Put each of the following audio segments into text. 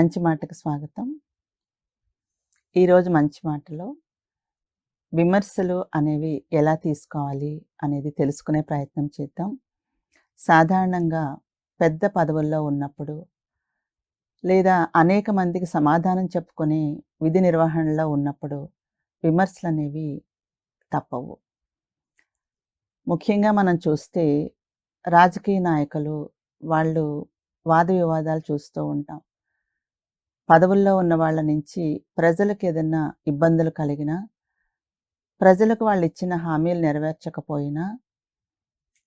మంచి మాటకు స్వాగతం. ఈరోజు మంచి మాటలో విమర్శలు అనేవి ఎలా తీసుకోవాలి అనేది తెలుసుకునే ప్రయత్నం చేద్దాం. సాధారణంగా పెద్ద పదవుల్లో ఉన్నప్పుడు లేదా అనేక మందికి సమాధానం చెప్పుకునే విధి నిర్వహణలో ఉన్నప్పుడు విమర్శలు అనేవి తప్పవు. ముఖ్యంగా మనం చూస్తే రాజకీయ నాయకులు వాళ్ళు వాద వివాదాలు చూస్తూ ఉంటాం. పదవుల్లో ఉన్న వాళ్ళ నుంచి ప్రజలకు ఏదన్నా ఇబ్బందులు కలిగినా, ప్రజలకు వాళ్ళు ఇచ్చిన హామీలు నెరవేర్చకపోయినా,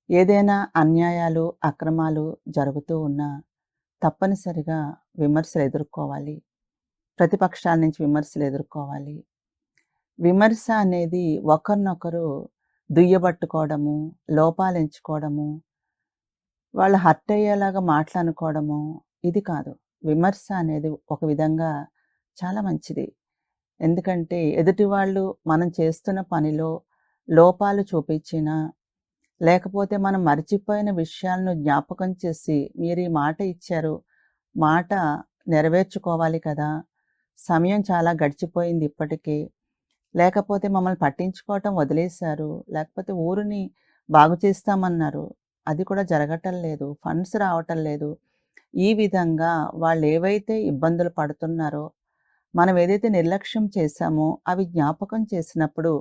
ఏదైనా అన్యాయాలు, అక్రమాలు జరుగుతూ ఉన్నా తప్పనిసరిగా విమర్శలు ఎదుర్కోవాలి. ప్రతిపక్షాల నుంచి విమర్శలు ఎదుర్కోవాలి. విమర్శ అనేది ఒకరినొకరు దుయ్యబట్టుకోవడము, లోపాలు ఎంచుకోవడము, వాళ్ళు హర్ట్ అయ్యేలాగా మాట్లాడుకోవడము ఇది కాదు. విమర్శ అనేది ఒక విధంగా చాలా మంచిది. ఎందుకంటే ఎదుటి వాళ్ళు మనం చేస్తున్న పనిలో లోపాలు చూపించినా, లేకపోతే మనం మర్చిపోయిన విషయాలను జ్ఞాపకం చేసి మీరు ఈ మాట ఇచ్చారు. మాట నెరవేర్చుకోవాలి కదా! సమయం చాలా గడిచిపోయింది ఇప్పటికే. లేకపోతే మమ్మల్ని పట్టించుకోవటం వదిలేశారు. లేకపోతే ఊరిని బాగు చేస్తామన్నారు. అది కూడా జరగటం లేదు. ఫండ్స్ రావటం లేదు. ఈ విధంగా వాళ్ళు ఏవైతే ఇబ్బందులు పడుతున్నారో, మనం ఏదైతే నిర్లక్ష్యం చేశామో అవి జ్ఞాపకం చేసినప్పుడు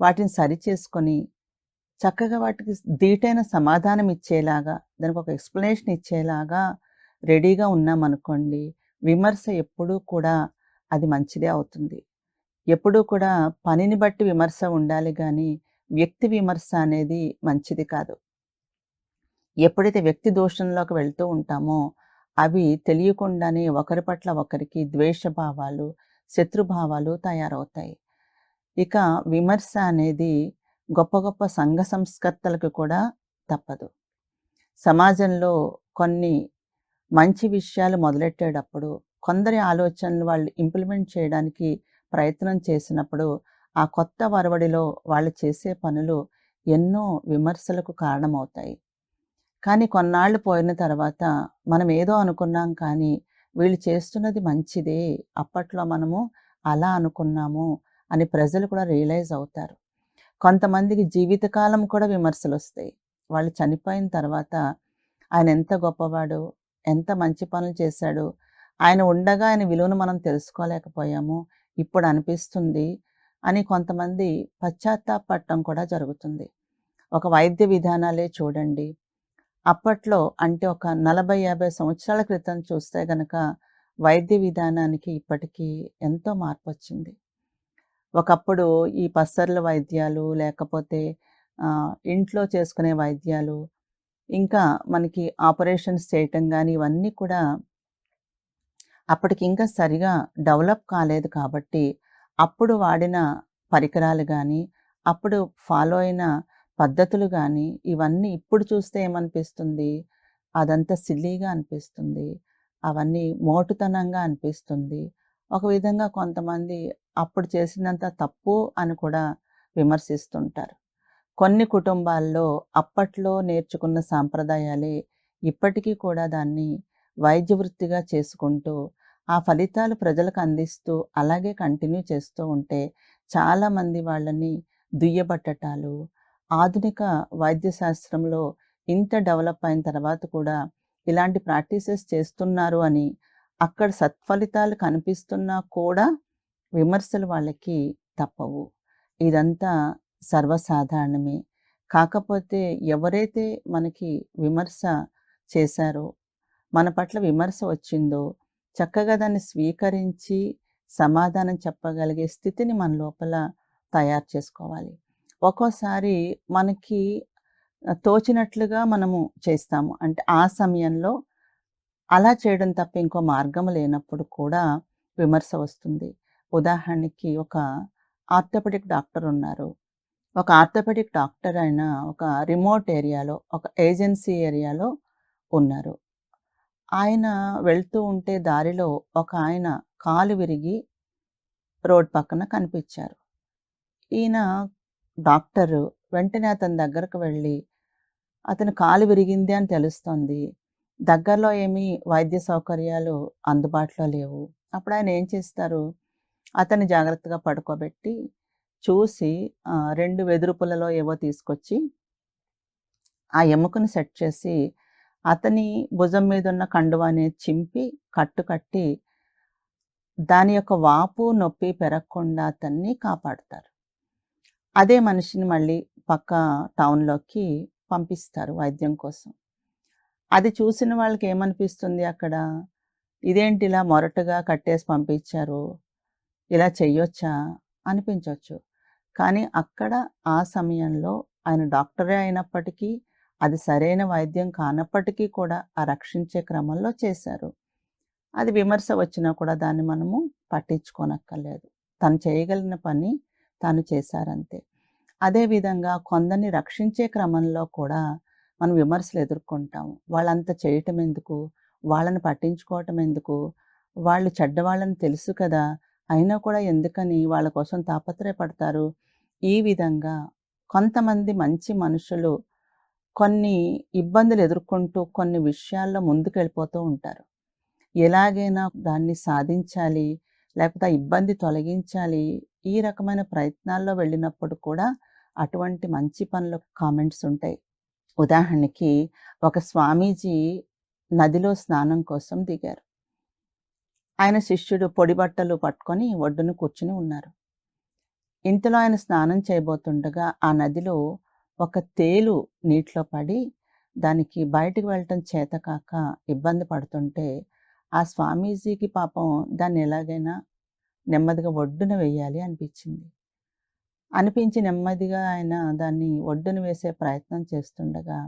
వాటిని సరిచేసుకొని, చక్కగా వాటికి ధీటైన సమాధానం ఇచ్చేలాగా, దానికి ఒక ఎక్స్‌ప్లనేషన్ ఇచ్చేలాగా రెడీగా ఉన్నామనుకోండి, విమర్శ ఎప్పుడూ కూడా అది మంచిదే అవుతుంది. ఎప్పుడూ కూడా పనిని బట్టి విమర్శ ఉండాలి కానీ వ్యక్తి విమర్శ అనేది మంచిది కాదు. ఎప్పుడైతే వ్యక్తి దోషంలోకి వెళ్తూ ఉంటామో, అవి తెలియకుండానే ఒకరి పట్ల ఒకరికి ద్వేషభావాలు, శత్రుభావాలు తయారవుతాయి. ఇక విమర్శ అనేది గొప్ప గొప్ప సంఘ సంస్కర్తలకు కూడా తప్పదు. సమాజంలో కొన్ని మంచి విషయాలు మొదలెట్టేటప్పుడు, కొందరి ఆలోచనలు వాళ్ళు ఇంప్లిమెంట్ చేయడానికి ప్రయత్నం చేసినప్పుడు, ఆ కొత్త వరవడిలో వాళ్ళు చేసే పనులు ఎన్నో విమర్శలకు కారణమవుతాయి. కానీ కొన్నాళ్ళు పోయిన తర్వాత మనం ఏదో అనుకున్నాం కానీ, వీళ్ళు చేస్తున్నది మంచిదే. అప్పట్లో మనము అలా అనుకున్నాము అని ప్రజలు కూడా రియలైజ్ అవుతారు. కొంతమందికి జీవితకాలం కూడా విమర్శలు వస్తాయి వాళ్ళు చనిపోయిన తర్వాత ఆయన ఎంత గొప్పవాడు, ఎంత మంచి పనులు చేశాడు, ఆయన ఉండగా ఆయన విలువను మనం తెలుసుకోలేకపోయాము. ఇప్పుడు అనిపిస్తుంది అని కొంతమంది పశ్చాత్తాపపడటం కూడా జరుగుతుంది. ఒక వైద్య విధానాలే చూడండి. అప్పట్లో అంటే ఒక 40, 50 సంవత్సరాల క్రితం చూస్తే గనక వైద్య విధానానికి ఇప్పటికీ ఎంతో మార్పు వచ్చింది ఒకప్పుడు ఈ పసర్ల వైద్యాలు లేకపోతే ఇంట్లో చేసుకునే వైద్యాలు, ఇంకా మనకి ఆపరేషన్స్ చేయటం కానీ ఇవన్నీ కూడా అప్పటికి ఇంకా సరిగా డెవలప్ కాలేదు కాబట్టి, అప్పుడు వాడిన పరికరాలు కానీ అప్పుడు ఫాలో అయిన పద్ధతులు కానీ ఇవన్నీ ఇప్పుడు చూస్తే ఏమనిపిస్తుంది? అదంతా సిల్లీగా అనిపిస్తుంది. అవన్నీ మోటుతనంగా అనిపిస్తుంది. ఒక విధంగా కొంతమంది అప్పుడు చేసినంత తప్పు అని కూడా విమర్శిస్తుంటారు. కొన్ని కుటుంబాల్లో అప్పట్లో నేర్చుకున్న సాంప్రదాయాలే ఇప్పటికీ కూడా దాన్ని వైద్య వృత్తిగా చేసుకుంటూ, ఆ ఫలితాలు ప్రజలకు అందిస్తూ, అలాగే కంటిన్యూ చేస్తూ ఉంటే, చాలామంది వాళ్ళని దుయ్యబట్టటాలు, ఆధునిక వైద్య శాస్త్రంలో ఇంత డెవలప్ అయిన తర్వాత కూడా ఇలాంటి ప్రాక్టీసెస్ చేస్తున్నారు అని, అక్కడ సత్ఫలితాలు కనిపిస్తున్నా కూడా విమర్శలు వాళ్ళకి తప్పవు. ఇదంతా సర్వసాధారణమే. కాకపోతే ఎవరైతే మనకి విమర్శ చేశారో, మన పట్ల విమర్శ వచ్చిందో, చక్కగా దాన్ని స్వీకరించి సమాధానం చెప్పగలిగే స్థితిని మన లోపల తయారు చేసుకోవాలి. ఒక్కోసారి మనకి తోచినట్లుగా మనము చేస్తాము. అంటే ఆ సమయంలో అలా చేయడం తప్ప ఇంకో మార్గం లేనప్పుడు కూడా విమర్శ వస్తుంది. ఉదాహరణకి ఒక ఆర్థోపెడిక్ డాక్టర్ ఉన్నారు. ఒక ఆర్థోపెడిక్ డాక్టర్ ఆయన ఒక రిమోట్ ఏరియాలో, ఒక ఏజెన్సీ ఏరియాలో ఉన్నారు. ఆయన వెళ్తూ ఉంటే దారిలో ఒక ఆయన కాలు విరిగి రోడ్ పక్కన కనిపించారు ఈయన డాక్టరు వెంటనే అతని దగ్గరకు వెళ్ళి, అతని కాలు విరిగింది అని తెలుస్తోంది. దగ్గరలో ఏమీ వైద్య సౌకర్యాలు అందుబాటులో లేవు. అప్పుడు ఆయన ఏం చేస్తారు, అతన్ని జాగ్రత్తగా పడుకోబెట్టి, చూసి ఆహ్, 2 వెదురు పుల్లలో ఏవో తీసుకొచ్చి ఆ ఎముకను సెట్ చేసి, అతని భుజం మీదున్న ఉన్న అనేది చింపి, కట్టు కట్టి దాని యొక్క వాపు, నొప్పి పెరగకుండా అతన్ని కాపాడుతారు. అదే మనిషిని మళ్ళీ పక్క టౌన్‌లోకి పంపిస్తారు వైద్యం కోసం. అది చూసిన వాళ్ళకి ఏమనిపిస్తుంది అక్కడ? ఇదేంటి ఇలా మొరటుగా కట్టేసి పంపించారు. ఇలా చెయ్యొచ్చా? అనిపించవచ్చు కానీ అక్కడ ఆ సమయంలో ఆయన డాక్టరే అయినప్పటికీ, అది సరైన వైద్యం కానప్పటికీ కూడా ఆ రక్షించే క్రమంలో చేశారు. అది విమర్శ వచ్చినా కూడా దాన్ని మనము పట్టించుకోనక్కర్లేదు. తను చేయగలిగిన పని తాను చేశారంతే. అదే విధంగా కొందరిని రక్షించే క్రమంలో కూడా మనం విమర్శలు ఎదుర్కొంటాము. వాళ్ళంత చేయటం ఎందుకు? వాళ్ళని పట్టించుకోవటం ఎందుకు? వాళ్ళు చెడ్డవాళ్ళని తెలుసు కదా! అయినా కూడా ఎందుకని వాళ్ళ కోసం తాపత్రయపడతారు? ఈ విధంగా కొంతమంది మంచి మనుషులు కొన్ని ఇబ్బందులు ఎదుర్కొంటూ కొన్ని విషయాల్లో ముందుకెళ్ళిపోతూ ఉంటారు. ఎలాగైనా దాన్ని సాధించాలి, లేకపోతే ఆ ఇబ్బంది తొలగించాలి, ఈ రకమైన ప్రయత్నాల్లో వెళ్ళినప్పుడు కూడా అటువంటి మంచి పనుల కామెంట్స్ ఉంటాయి. ఉదాహరణకి ఒక స్వామీజీ నదిలో స్నానం కోసం దిగారు. ఆయన శిష్యుడు పొడి బట్టలు పట్టుకొని ఒడ్డున కూర్చుని ఉన్నారు. ఇంతలో ఆయన స్నానం చేయబోతుండగా ఆ నదిలో ఒక తేలు నీటిలో పడి, దానికి బయటికి వెళ్ళటం చేతకాక ఇబ్బంది పడుతుంటే, ఆ స్వామీజీకి పాపం దాన్ని ఎలాగైనా నెమ్మదిగా ఒడ్డున వెయ్యాలి అనిపించింది. అనిపించి నెమ్మదిగా ఆయన దాన్ని ఒడ్డున వేసే ప్రయత్నం చేస్తుండగా,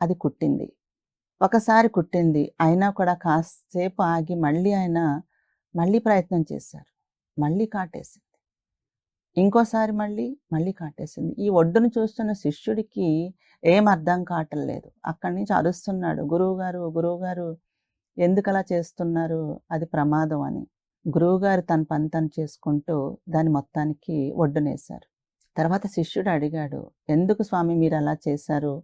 అది కుట్టింది. ఒకసారి కుట్టింది. అయినా కూడా కాసేపు ఆగి మళ్ళీ ఆయన మళ్ళీ ప్రయత్నం చేశారు. మళ్ళీ కాటేసింది. ఇంకోసారి మళ్ళీ, మళ్ళీ కాటేసింది. ఈ ఒడ్డును చూస్తున్న శిష్యుడికి ఏం అర్థం కావటం లేదు. అక్కడి నుంచి అరుస్తున్నాడు. గురువుగారు, గురువుగారు ఎందుకలా చేస్తున్నారు? అది ప్రమాదం అని. గురువుగారు తన పని తను చేసుకుంటూ దాని మొత్తానికి ఒడ్డునేశారు. తర్వాత శిష్యుడు అడిగాడు, "ఎందుకు స్వామి మీరు అలా చేశారు?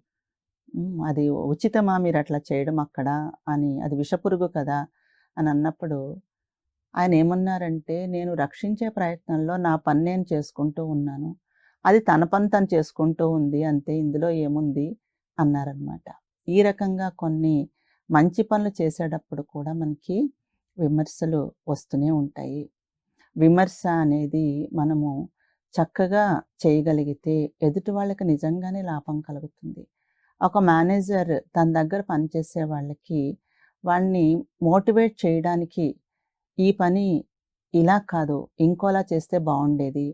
అది ఉచితమా మీరు అట్లా చేయడం అక్కడ?" అని. "అది విషపురుగు కదా!" అని అన్నప్పుడు ఆయన ఏమన్నారంటే, "నేను రక్షించే ప్రయత్నంలో నా పని నేను చేసుకుంటూ ఉన్నాను. అది తన పని తను చేసుకుంటూ ఉంది అంతే. ఇందులో ఏముంది?" అన్నారనమాట. ఈ రకంగా కొన్ని మంచి పనులు చేసేటప్పుడు కూడా మనకి విమర్శలు వస్తూనే ఉంటాయి. విమర్శ అనేది మనము చక్కగా చేయగలిగితే ఎదుటి వాళ్ళకి నిజంగానే లాభం కలుగుతుంది. ఒక మేనేజర్ తన దగ్గర పనిచేసే వాళ్ళకి వాళ్ళని మోటివేట్ చేయడానికి ఈ పని ఇలా కాదు, ఇంకోలా చేస్తే బాగుండేది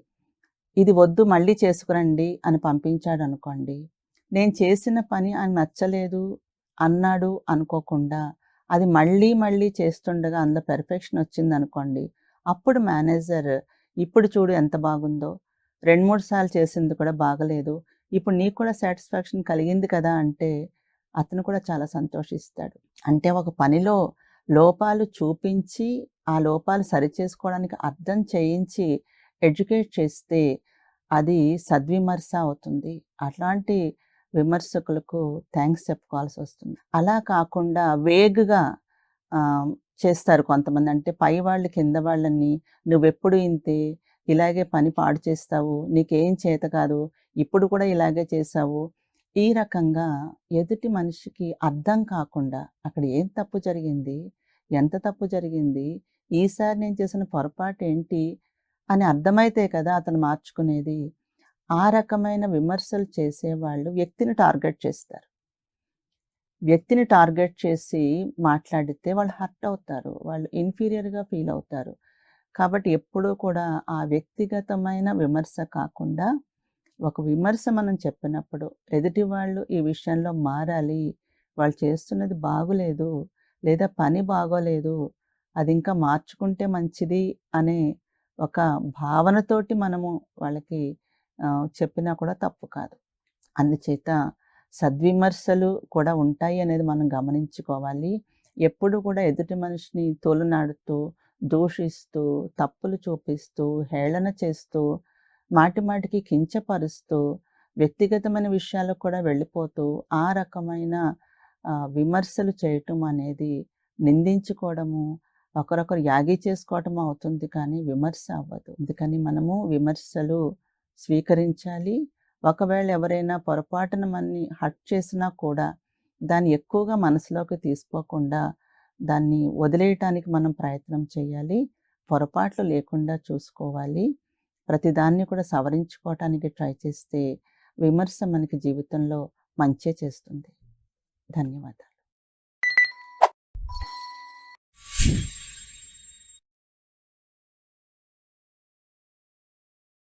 ఇది వద్దు మళ్ళీ చేసుకురండి అని పంపించాడు అనుకోండి నేను చేసిన పని ఆయన నచ్చలేదు అన్నాడు అనుకోకుండా, అది మళ్ళీ మళ్ళీ చేస్తుండగా అందులో పెర్ఫెక్షన్ వచ్చింది అనుకోండి అప్పుడు మేనేజర్ ఇప్పుడు చూడు ఎంత బాగుందో. 2, 3 సార్లు చేసింది కూడా బాగలేదు. ఇప్పుడు నీకు కూడా సాటిస్ఫాక్షన్ కలిగింది కదా! అంటే అతను కూడా చాలా సంతోషిస్తాడు. అంటే ఒక పనిలో లోపాలు చూపించి, ఆ లోపాలు సరిచేసుకోవడానికి అర్థం చేయించి, ఎడ్యుకేట్ చేస్తే అది సద్విమర్శ అవుతుంది. అట్లాంటి విమర్శకులకు థ్యాంక్స్ చెప్పుకోవాల్సి వస్తుంది అలా కాకుండా వేగుగా చేస్తారు కొంతమంది. అంటే పై వాళ్ళు కింద వాళ్ళని "నువ్వెప్పుడు ఇంతే, ఇలాగే పని పాడు చేస్తావు, నీకేం చేత కాదు, ఇప్పుడు కూడా ఇలాగే చేసావు ఈ రకంగా ఎదుటి మనిషికి అర్థం కాకుండా అక్కడ ఏం తప్పు జరిగింది? ఎంత తప్పు జరిగింది? ఈసారి నేను చేసిన పొరపాటు ఏంటి అని అర్థమైతే కదా అతను మార్చుకునేది. ఆ రకమైన విమర్శలు చేసేవాళ్ళు వ్యక్తిని టార్గెట్ చేస్తారు. వ్యక్తిని టార్గెట్ చేసి మాట్లాడితే వాళ్ళు హర్ట్ అవుతారు. వాళ్ళు ఇన్ఫీరియర్‌గా ఫీల్ అవుతారు. కాబట్టి ఎప్పుడూ కూడా ఆ వ్యక్తిగతమైన విమర్శ కాకుండా, ఒక విమర్శ మనం చెప్పినప్పుడు ఎదుటి వాళ్ళు ఈ విషయంలో మారాలి, వాళ్ళు చేస్తున్నది బాగులేదు, లేదా పని బాగోలేదు, అది ఇంకా మార్చుకుంటే మంచిది అనే ఒక భావనతోటి మనము వాళ్ళకి చెప్పినా కూడా తప్పు కాదు. అందుచేత సద్విమర్శలు కూడా ఉంటాయి అనేది మనం గమనించుకోవాలి. ఎప్పుడు కూడా ఎదుటి మనిషిని తోలునాడుతూ దూషిస్తూ, తప్పులు చూపిస్తూ, హేళన చేస్తూ, మాటి మాటికి కించపరుస్తూ, వ్యక్తిగతమైన విషయాలకు కూడా వెళ్ళిపోతూ, ఆ రకమైన విమర్శలు చేయటం అనేది నిందించుకోవడము, ఒకరొకరు యాగి చేసుకోవటం అవుతుంది కానీ విమర్శ అవ్వదు. అందుకని మనము విమర్శలు స్వీకరించాలి. ఒకవేళ ఎవరైనా పొరపాటున మనని హట్ చేసినా కూడా దాన్ని ఎక్కువగా మనసులోకి తీసుకోకుండా దాన్ని వదిలేయటానికి మనం ప్రయత్నం చేయాలి. పొరపాట్లు లేకుండా చూసుకోవాలి. ప్రతిదాన్ని కూడా సవరించుకోవటానికి ట్రై చేస్తే విమర్శ మనకి జీవితంలో మంచే చేస్తుంది. ధన్యవాదాలు.